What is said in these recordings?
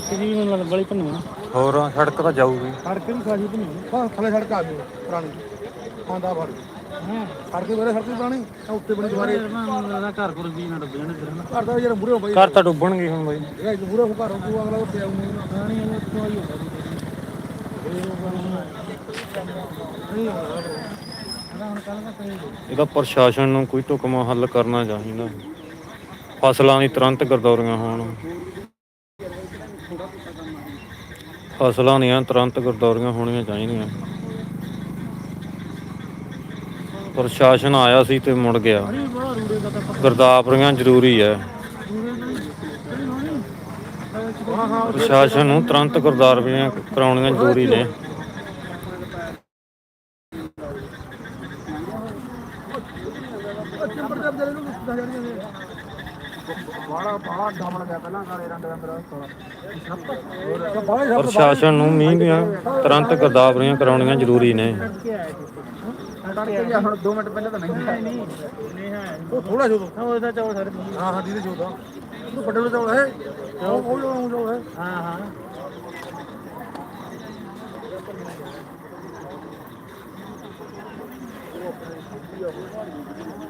ਕਿਹਦੀ ਬੜੀ ਨਾ ਹੋਰ ਸੜਕ ਤਾਂ ਜਾਊਗੀ। ਸੜਕ ਵੀ ਖਾਜੀ ਭੰਨੀ ਬਸ ਥੱਲੇ ਸੜਕ ਆ ਗਈ ਪੁਰਾਣੀ। ਆਂਦਾ ਫੜ ਹਾਂ। ਸੜਕ ਬਰੇ ਸੜਕ ਪੁਰਾਣੀ ਆ ਉੱਤੇ ਬਣੀ ਦੁਬਾਰੇ। ਦਾ ਘਰ ਕੋਲ ਵੀ ਨਾ ਡੁੱਬ ਜਾਣ ਫਿਰ ਨਾ ਘਰ ਦਾ ਯਾਰ ਮੂਰੇ ਬਈ ਘਰ ਤਾਂ ਡੁੱਬਣਗੇ ਹੁਣ ਬਾਈ। ਇਹ ਮੂਰੇ ਘਰ ਨੂੰ ਅਗਲਾ ਉੱਤੇ ਆਉਂਦਾ ਪਾਣੀ ਉੱਤੋਂ ਆਈ ਹੁੰਦਾ ਨਹੀਂ ਹੁਣ ਕੱਲ ਦਾ ਕਹੇ ਇਹਦਾ ਪ੍ਰਸ਼ਾਸਨ ਨੂੰ ਕੋਈ ਢੁਕਮਾ ਹੱਲ ਕਰਨਾ ਚਾਹੀਦਾ। ਫਸਲਾਂ ਦੀ ਤੁਰੰਤ ਗਰਦੌਰੀਆਂ ਹੋਣ। ਫਸਲਾਂ ਦੀਆਂ ਤੁਰੰਤ ਗਰਦੌਰੀਆਂ ਹੋਣੀਆਂ ਚਾਹੀਦੀਆਂ। ਪ੍ਰਸ਼ਾਸਨ ਆਇਆ ਸੀ ਤੇ ਮੁੜ ਗਿਆ। ਬੜਾ ਗਰਦਾਵਰੀਆਂ ਜ਼ਰੂਰੀ ਹੈ। ਪ੍ਰਸ਼ਾਸਨ ਨੂੰ ਤੁਰੰਤ ਗਰਦਾਵਰੀਆਂ ਕਰਾਉਣੀਆਂ ਜ਼ਰੂਰੀ ਨੇ ਬਾੜਾ ਬਾੜਾ ਡਮ ਲੱਗਿਆ ਪਹਿਲਾਂ ਕਾਲੇ ਰੰਗ ਦਾ ਮੇਰਾ ਪ੍ਰਸ਼ਾਸਨ ਨੂੰ ਮੀਂਹ ਦੀਆਂ ਤੁਰੰਤ ਗਰਦਾਵਰੀਆਂ ਕਰਾਉਣੀਆਂ ਜ਼ਰੂਰੀ ਨੇ। ਹੁਣ 2 ਮਿੰਟ ਪਹਿਲਾਂ ਤਾਂ ਨਹੀਂ ਨਹੀਂ ਉਹ ਥੋੜਾ ਜੋ ਉਹਦਾ ਚੌਲ ਸਾਰੇ ਹਾਂ ਹਾਂ ਦੀਦੇ ਜੋਦਾ ਉਹ ਵੱਡੇ ਵੱਡੇ ਚੌਲ ਹੈ। ਉਹ ਉਹ ਜੋ ਜੋ ਹੈ। ਹਾਂ ਹਾਂ। ਇਹ ਬਈ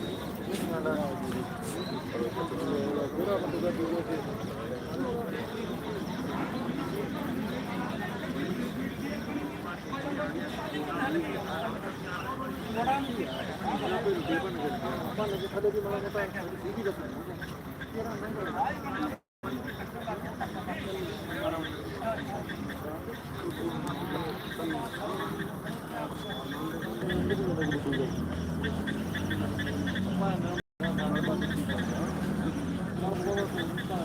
ਘਰ ਕਿੱਥੇ ਜਾਊਗਾ ਹਾਂ ਨਹੀਂ ਪਤਾ ਕਿੱਥੇ ਨਾ ਉਹਦਾ ਹੁਣ ਤੇ ਨਾ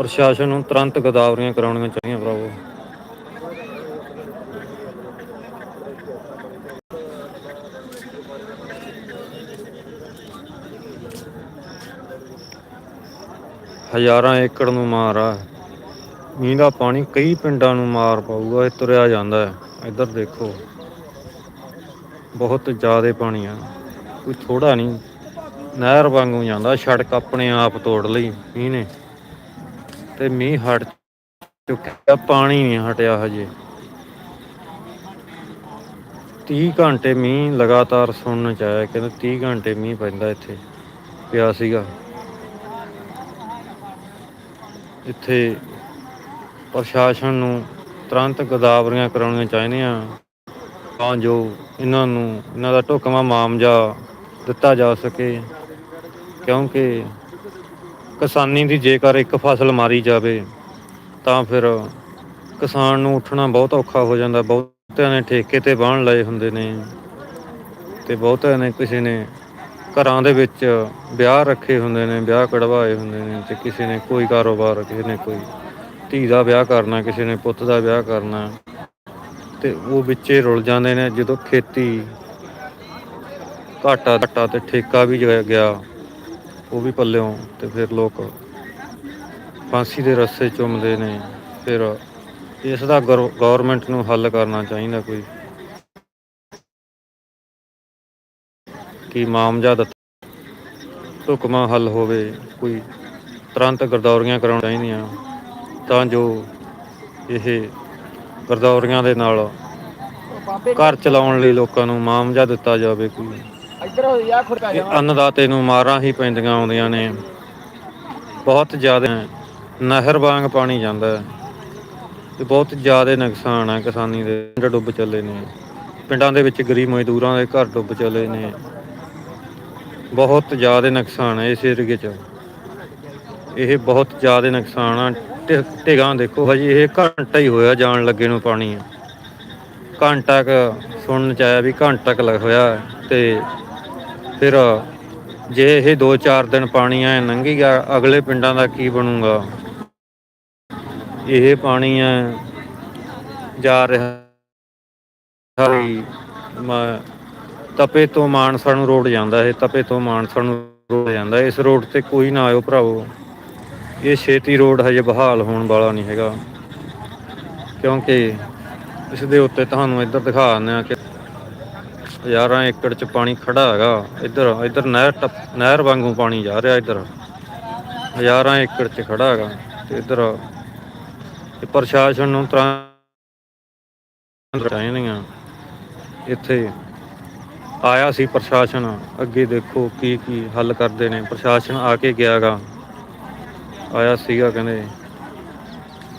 ਪ੍ਰਸ਼ਾਸਨ ਨੂੰ ਤੁਰੰਤ ਗਦਾਵਰੀਆਂ ਕਰਾਉਣੀਆਂ ਚਾਹੀਦੀਆਂ ਭਰਾਵੋ। ਹਜ਼ਾਰਾਂ ਏਕੜ ਨੂੰ ਮਾਰ ਆ। ਮੀਂਹ ਦਾ ਪਾਣੀ ਕਈ ਪਿੰਡਾਂ ਨੂੰ ਮਾਰ ਪਾਊਗਾ, ਇਹ ਤੁਰਿਆ ਜਾਂਦਾ ਹੈ। ਇੱਧਰ ਦੇਖੋ, ਬਹੁਤ ਜ਼ਿਆਦਾ ਪਾਣੀ ਆ। ਕੋਈ ਥੋੜਾ ਨਹੀਂ, ਨਹਿਰ ਵਾਂਗੂ ਜਾਂਦਾ, ਸੜਕ ਆਪਣੇ ਆਪ ਤੋੜ ਲਈ ਮੀਂਹ ਨੇ। ਤੇ ਮੀਂਹ ਹਟ ਚੁੱਕਿਆ ਪਾਣੀ ਨਹੀਂ ਹਟਿਆ ਹਜੇ। 30 ਘੰਟੇ ਮੀਂਹ ਲਗਾਤਾਰ ਸੁਣਨ ਚ ਆਇਆ, ਕਹਿੰਦੇ 30 ਘੰਟੇ ਮੀਂਹ ਪੈਂਦਾ ਇੱਥੇ, ਪਿਆ ਸੀਗਾ। ਇੱਥੇ ਪ੍ਰਸ਼ਾਸਨ ਨੂੰ ਤੁਰੰਤ ਗਦਾਵਰੀਆਂ ਕਰਾਉਣੀਆਂ ਚਾਹੀਦੀਆਂ, ਤਾਂ ਜੋ ਇਹਨਾਂ ਨੂੰ, ਇਹਨਾਂ ਦਾ ਢੁਕਵਾਂ ਮਾਮਜਾ ਦਿੱਤਾ ਜਾ ਸਕੇ, ਕਿਉਂਕਿ ਕਿਸਾਨੀ ਦੀ ਜੇਕਰ ਇੱਕ ਫਸਲ ਮਾਰੀ ਜਾਵੇ, ਤਾਂ ਫਿਰ ਕਿਸਾਨ ਨੂੰ ਉੱਠਣਾ ਬਹੁਤ ਔਖਾ ਹੋ ਜਾਂਦਾ। ਬਹੁਤਿਆਂ ਨੇ ਠੇਕੇ ਤੇ ਬਾਣ ਲਏ ਹੁੰਦੇ ਨੇ ਤੇ ਬਹੁਤਿਆਂ ਨੇ ਕਿਸੇ ਨੇ ਘਰਾਂ ਦੇ ਵਿੱਚ ਵਿਆਹ ਰੱਖੇ ਹੁੰਦੇ ਨੇ, ਵਿਆਹ ਕਢਵਾਏ ਹੁੰਦੇ ਨੇ ਤੇ ਕਿਸੇ ਨੇ ਕੋਈ ਕਾਰੋਬਾਰ, ਕਿਸੇ ਨੇ ਕੋਈ ਧੀ ਦਾ ਵਿਆਹ ਕਰਨਾ, ਕਿਸੇ ਨੇ ਪੁੱਤ ਦਾ ਵਿਆਹ ਕਰਨਾ ਤੇ ਉਹ ਵਿੱਚੇ ਰੁਲ ਜਾਂਦੇ ਨੇ। ਜਦੋਂ ਖੇਤੀ ਘਾਟਾ ਘਾਟਾ ਤੇ ਠੇਕਾ ਵੀ ਗਿਆ- ਗਿਆ ਉਹ ਵੀ ਪੱਲਿਓਂ ਤੇ ਫਿਰ ਲੋਕ ਫਾਂਸੀ ਦੇ ਰਸਤੇ ਚੁੰਮਦੇ ਨੇ। ਫਿਰ ਇਸ ਦਾ ਗਵਰਨਮੈਂਟ ਨੂੰ ਹੱਲ ਕਰਨਾ ਚਾਹੀਦਾ ਕੋਈ। ਕਿ ਮਾਮਜਾ ਦਾ ਢੁਕਮਾ ਹੱਲ ਹੋਵੇ ਕੋਈ ਤੁਰੰਤ ਗਰਦੌਰੀਆਂ ਕਰਾਉਣੀਆਂ ਚਾਹੀਦੀਆਂ। ਤਾਂ ਜੋ ਇਹ ਗਰਦੌਰੀਆਂ ਦੇ ਨਾਲ ਘਰ ਚਲਾਉਣ ਲਈ ਲੋਕਾਂ ਨੂੰ ਮਾਮਜਾ ਦਿੱਤਾ ਜਾਵੇ ਕੋਈ। ਇਹ ਅੰਨਦਾਤੇ ਨੂੰ ਮਾਰਾਂ ਹੀ ਪੈਂਦੀਆਂ ਆਉਂਦੀਆਂ ਨੇ। ਬਹੁਤ ਜ਼ਿਆਦਾ ਨਹਿਰ ਵਾਂਗ ਪਾਣੀ ਜਾਂਦਾ ਹੈ। ਤੇ ਬਹੁਤ ਜ਼ਿਆਦਾ ਨੁਕਸਾਨ ਹੈ ਕਿਸਾਨੀ ਦੇ। ਪਿੰਡ ਡੁੱਬ ਚੱਲੇ ਨੇ। ਪਿੰਡਾਂ ਦੇ ਵਿੱਚ ਗਰੀਬ ਮਜ਼ਦੂਰਾਂ ਦੇ ਘਰ ਡੁੱਬ ਚੱਲੇ ਨੇ। ਬਹੁਤ ਜ਼ਿਆਦਾ ਨੁਕਸਾਨ ਹੈ ਇਸ ਏਰੀਏ 'ਚ। ਇਹ ਬਹੁਤ ਜ਼ਿਆਦਾ ਨੁਕਸਾਨ ਆ। ਢਿ- ਦੇਖੋ ਭਾਜੀ, ਇਹ ਘੰਟਾ ਹੀ ਹੋਇਆ ਜਾਣ ਲੱਗੇ ਨੂੰ ਪਾਣੀ। ਘੰਟਾ ਕ ਸੁਣਨ ਚ ਆਇਆ ਵੀ ਘੰਟਾ ਕ ਲੱਗ ਹੋਇਆ ਹੈ ਤੇ ਫਿਰ ਜੇ ਇਹ 2-4 ਦਿਨ ਪਾਣੀ ਐ ਲੰਘੀ ਗਿਆ, ਅਗਲੇ ਪਿੰਡਾਂ ਦਾ ਕੀ ਬਣੂਗਾ? ਇਹ ਪਾਣੀ ਹੈ ਜਾ ਰਿਹਾ ਹਰੀ ਤਪੇ ਤੋਂ ਮਾਨਸਾ ਨੂੰ ਰੋਡ ਜਾਂਦਾ ਇਹ, ਤਪੇ ਤੋਂ ਮਾਨਸਾ ਨੂੰ ਰੋਡ ਜਾਂਦਾ, ਇਸ ਰੋਡ ਤੇ ਕੋਈ ਨਾ ਆਇਓ ਭਰਾਵੋ। ਇਹ ਛੇਤੀ ਰੋਡ ਹਜੇ ਬਹਾਲ ਹੋਣ ਵਾਲਾ ਨਹੀਂ ਹੈਗਾ। ਕਿਉਂਕਿ ਇਸ ਦੇ ਉੱਤੇ ਤੁਹਾਨੂੰ ਇੱਧਰ ਦਿਖਾ ਦਿੰਦੇ ਆ ਕਿ ਹਜ਼ਾਰਾਂ ਏਕੜ ਚ ਪਾਣੀ ਖੜਾ ਹੈਗਾ। ਇੱਧਰ ਇੱਧਰ ਨਹਿਰ ਟੱਪ- ਨਹਿਰ ਵਾਂਗੂ ਪਾਣੀ ਜਾ ਰਿਹਾ ਇੱਧਰ। ਹਜ਼ਾਰਾਂ ਏਕੜ ਚ ਖੜਾ ਹੈਗਾ। ਤੇ ਇੱਧਰ ਪ੍ਰਸ਼ਾਸਨ ਨੂੰ ਤਰ੍ਹਾਂ ਚਾਹੀਦੀਆਂ। ਇੱਥੇ ਆਇਆ ਸੀ ਪ੍ਰਸ਼ਾਸਨ। ਅੱਗੇ ਦੇਖੋ ਕੀ ਕੀ ਹੱਲ ਕਰਦੇ ਨੇ। ਪ੍ਰਸ਼ਾਸਨ ਆ ਕੇ ਗਿਆਗਾ ਆਇਆ ਸੀਗਾ ਕਹਿੰਦੇ।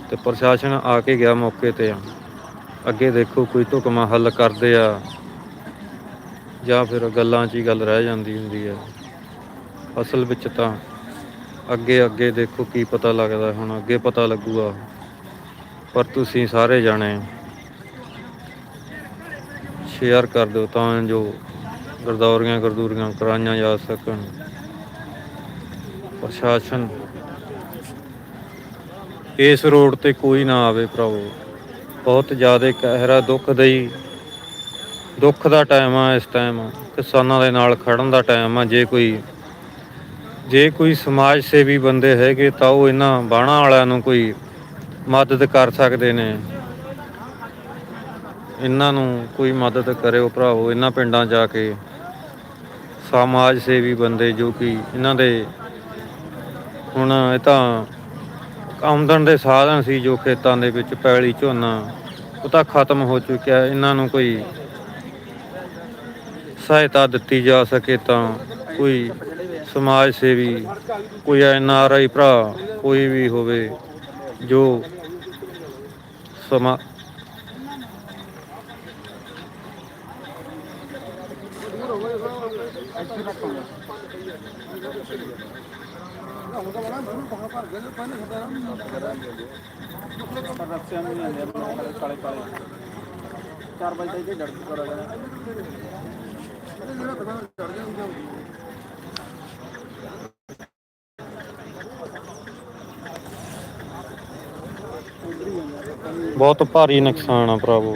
ਤੇ ਪ੍ਰਸ਼ਾਸਨ ਆ ਕੇ ਗਿਆ ਮੌਕੇ ਤੇ। ਅੱਗੇ ਦੇਖੋ ਕੋਈ ਢੁਕਮਾ ਹੱਲ ਕਰਦੇ ਆ। ਜਾਂ ਫਿਰ ਗੱਲਾਂ 'ਚ ਹੀ ਗੱਲ ਰਹਿ ਜਾਂਦੀ ਹੁੰਦੀ ਹੈ। ਅਸਲ ਵਿੱਚ ਤਾਂ ਅੱਗੇ ਅੱਗੇ ਦੇਖੋ ਕੀ ਪਤਾ ਲੱਗਦਾ, ਹੁਣ ਅੱਗੇ ਪਤਾ ਲੱਗੂਗਾ। ਪਰ ਤੁਸੀਂ ਸਾਰੇ ਜਾਣੇ ਸ਼ੇਅਰ ਕਰ ਦਿਓ ਤਾਂ ਜੋ ਗਰਦੌਰੀਆਂ ਗਰਦੂਰੀਆਂ ਕਰਾਈਆਂ ਜਾ ਸਕਣ। ਪ੍ਰਸ਼ਾਸਨ ਇਸ ਰੋਡ ਤੇ ਕੋਈ ਨਾ ਆਵੇ ਭਰਾਵੋ। ਬਹੁਤ ਜ਼ਿਆਦਾ ਕਹਿਰਾ ਦੁੱਖਦਈ ਦੁੱਖ ਦਾ ਟਾਈਮ ਆ ਇਸ ਟਾਈਮ ਕਿਸਾਨਾਂ ਦੇ ਨਾਲ ਖੜਨ ਦਾ ਟਾਈਮ ਆ। ਜੇ ਕੋਈ ਜੇ ਕੋਈ ਸਮਾਜ ਸੇਵੀ ਬੰਦੇ ਹੈਗੇ ਤਾਂ ਉਹ ਇਹਨਾਂ ਬਾਣਾ ਵਾਲਿਆਂ ਨੂੰ ਕੋਈ ਮਦਦ ਕਰ ਸਕਦੇ ਨੇ। ਇਹਨਾਂ ਨੂੰ ਕੋਈ ਮਦਦ ਕਰਿਓ ਭਰਾਵੋ, ਇਹਨਾਂ ਪਿੰਡਾਂ ਜਾ ਕੇ। ਸਮਾਜ ਸੇਵੀ ਬੰਦੇ ਜੋ ਕਿ ਇਹਨਾਂ ਦੇ ਹੁਣ ਇਹ ਤਾਂ ਆਮਦਨ ਦੇ ਸਾਧਨ ਸੀ ਜੋ ਖੇਤਾਂ ਦੇ ਵਿੱਚ ਪੈਲੀ ਝੋਨਾ, ਉਹ ਤਾਂ ਖਤਮ ਹੋ ਚੁੱਕਿਆ। ਇਹਨਾਂ ਨੂੰ ਕੋਈ ਸਹਾਇਤਾ ਦਿੱਤੀ ਜਾ ਸਕੇ ਤਾਂ ਕੋਈ ਸਮਾਜ ਸੇਵੀ, ਕੋਈ ਐਨ ਆਰ ਆਈ ਭਰਾ, ਕੋਈ ਵੀ ਹੋਵੇ, ਜੋ ਸਮਾ ਰੱਸਿਆਂ ਨੂੰ ਨਹੀਂ ਆਉਂਦੇ ਆਪਣੇ ਕਾਲੇ ਕਾਲੇ 4 ਵਜੇ ਤੱਕ ਡੜ ਕਰਾ ਬਹੁਤ ਭਾਰੀ ਨੁਕਸਾਨ ਆ ਭਰਾਵੋ।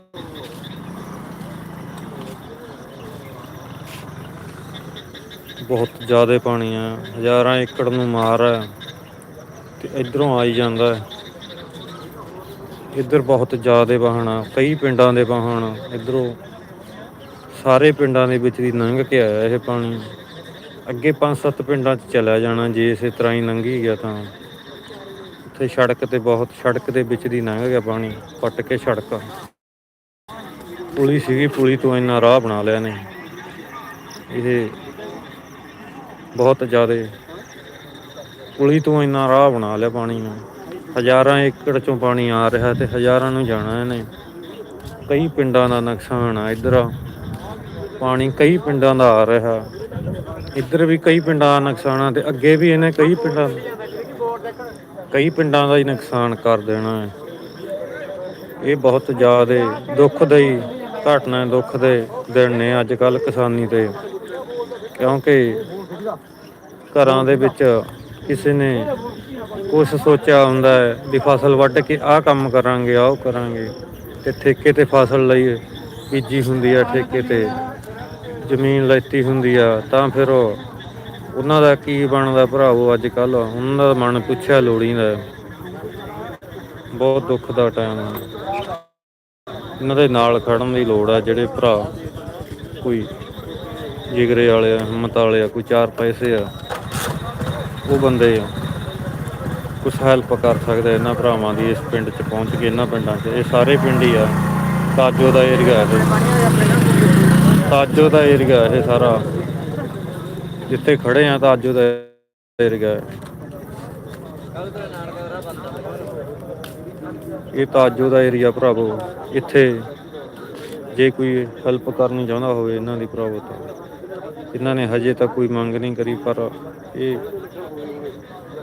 ਬਹੁਤ ਜ਼ਿਆਦਾ ਪਾਣੀ ਆ, ਹਜ਼ਾਰਾਂ ਏਕੜ ਨੂੰ ਮਾਰ ਹੈ ਤੇ ਇਧਰੋਂ ਆਈ ਜਾਂਦਾ ਹੈ। ਇੱਧਰ ਬਹੁਤ ਜ਼ਿਆਦਾ ਵਾਹਣ ਆ, ਕਈ ਪਿੰਡਾਂ ਦੇ ਵਾਹਣ ਇਧਰੋਂ ਸਾਰੇ ਪਿੰਡਾਂ ਦੇ ਵਿੱਚ ਦੀ ਲੰਘ ਕੇ ਆਇਆ ਇਹ ਪਾਣੀ। ਅੱਗੇ ਪੰਜ ਸੱਤ ਪਿੰਡਾਂ 'ਚ ਚਲਾ ਜਾਣਾ, ਜੇ ਇਸੇ ਤਰ੍ਹਾਂ ਹੀ ਲੰਘੀ ਗਿਆ ਤਾਂ। ਉੱਥੇ ਸੜਕ ਤੇ ਬਹੁਤ, ਸੜਕ ਦੇ ਵਿੱਚ ਦੀ ਲੰਘ ਗਿਆ ਪਾਣੀ, ਪੱਟ ਕੇ ਸੜਕ। ਪੁਲੀ ਸੀਗੀ, ਪੁਲੀ ਤੋਂ ਇੰਨਾ ਰਾਹ ਬਣਾ ਲਿਆ ਨੇ। ਇਹ ਬਹੁਤ ਜ਼ਿਆਦਾ। ਕੁਲੀ ਤੋਂ ਇੰਨਾ ਰਾਹ ਬਣਾ ਲਿਆ ਪਾਣੀ ਨੂੰ। ਹਜ਼ਾਰਾਂ ਏਕੜ ਚੋਂ ਪਾਣੀ ਆ ਰਿਹਾ ਤੇ ਹਜ਼ਾਰਾਂ ਨੂੰ ਜਾਣਾ ਇਹਨੇ। ਕਈ ਪਿੰਡਾਂ ਦਾ ਨੁਕਸਾਨ ਆ ਇੱਧਰ। ਪਾਣੀ ਕਈ ਪਿੰਡਾਂ ਦਾ ਆ ਰਿਹਾ। ਇੱਧਰ ਵੀ ਕਈ ਪਿੰਡਾਂ ਦਾ ਨੁਕਸਾਨ ਆ ਤੇ ਅੱਗੇ ਵੀ ਇਹਨੇ ਕਈ ਪਿੰਡਾਂ ਕਈ ਪਿੰਡਾਂ ਦਾ ਹੀ ਨੁਕਸਾਨ ਕਰ ਦੇਣਾ ਹੈ। ਇਹ ਬਹੁਤ ਜ਼ਿਆਦਾ ਦੁੱਖਦਾਈ ਘਟਨਾ ਦੁੱਖ ਦੇ ਦਿਨ ਨੇ ਅੱਜ ਕੱਲ ਕਿਸਾਨੀ ਤੇ। ਕਿਉਂਕਿ ਘਰਾਂ ਦੇ ਵਿੱਚ ਕਿਸੇ ਨੇ ਕੁਛ ਸੋਚਿਆ ਹੁੰਦਾ ਹੈ ਵੀ ਫਸਲ ਵੱਢ ਕੇ ਆਹ ਕੰਮ ਕਰਾਂਗੇ, ਆਹ ਕਰਾਂਗੇ ਤੇ ਠੇਕੇ ਤੇ ਫਸਲ ਲਈ ਬੀਜੀ ਹੁੰਦੀ ਆ, ਠੇਕੇ ਤੇ ਜ਼ਮੀਨ ਲੈਤੀ ਹੁੰਦੀ ਆ, ਤਾਂ ਫਿਰ ਉਹਨਾਂ ਦਾ ਕੀ ਬਣਦਾ ਭਰਾਵੋ ਅੱਜ ਕੱਲ ਉਹਨਾਂ ਦਾ ਮਨ ਪੁੱਛਿਆ ਲੋੜੀਂਦਾ ਬਹੁਤ ਦੁੱਖ ਦਾ ਟਾਈਮ ਹੈ ਇਹਨਾਂ ਦੇ ਨਾਲ ਖੜਨ ਦੀ ਲੋੜ ਆ ਜਿਹੜੇ ਭਰਾ ਕੋਈ ਜਿਗਰੇ ਵਾਲੇ ਆ, ਹਿੰਮਤ ਵਾਲੇ ਆ, ਕੋਈ ਚਾਰ ਪੈਸੇ ਆ, ਉਹ ਬੰਦੇ ਆ। ਕੁਛ ਹੈਲਪ ਕਰ ਸਕਦੇ ਇਹਨਾਂ ਭਰਾਵਾਂ ਦੀ ਇਸ ਪਿੰਡ 'ਚ ਪਹੁੰਚ ਕੇ, ਇਹਨਾਂ ਪਿੰਡਾਂ 'ਚ। ਇਹ ਸਾਰੇ ਪਿੰਡ ਹੀ ਆ। ਤਾਜੋ ਦਾ ਏਰੀਆ ਇਹ। ਤਾਜੋ ਦਾ ਏਰੀਆ ਇਹ ਸਾਰਾ। ਜਿੱਥੇ ਖੜੇ ਆ, ਤਾਜੋ ਦਾ ਏਰੀਆ ਇਹ। ਤਾਜੋ ਦਾ ਏਰੀਆ ਭਰਾਵੋ, ਇੱਥੇ ਜੇ ਕੋਈ ਹੈਲਪ ਕਰਨੀ ਚਾਹੁੰਦਾ ਹੋਵੇ ਇਹਨਾਂ ਦੀ ਭਰਾਵੋ ਤਾਂ। ਇਹਨਾਂ ਨੇ ਹਜੇ ਤੱਕ ਕੋਈ ਮੰਗ ਨਹੀਂ ਕਰੀ, ਪਰ ਇਹ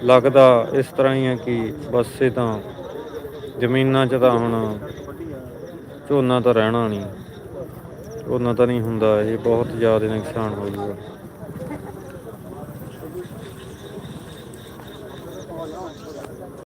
ਲੱਗਦਾ ਇਸ ਤਰ੍ਹਾਂ ਹੀ ਹੈ ਕਿ ਬਸ ਇਹ ਤਾਂ ਜ਼ਮੀਨਾਂ 'ਚ ਤਾਂ ਹੁਣ ਝੋਨਾ ਤਾਂ ਰਹਿਣਾ ਨਹੀਂ। ਝੋਨਾ ਤਾਂ ਨਹੀਂ ਹੁੰਦਾ, ਇਹ ਬਹੁਤ ਜ਼ਿਆਦਾ ਨੁਕਸਾਨ ਹੋ ਜੂਗਾ।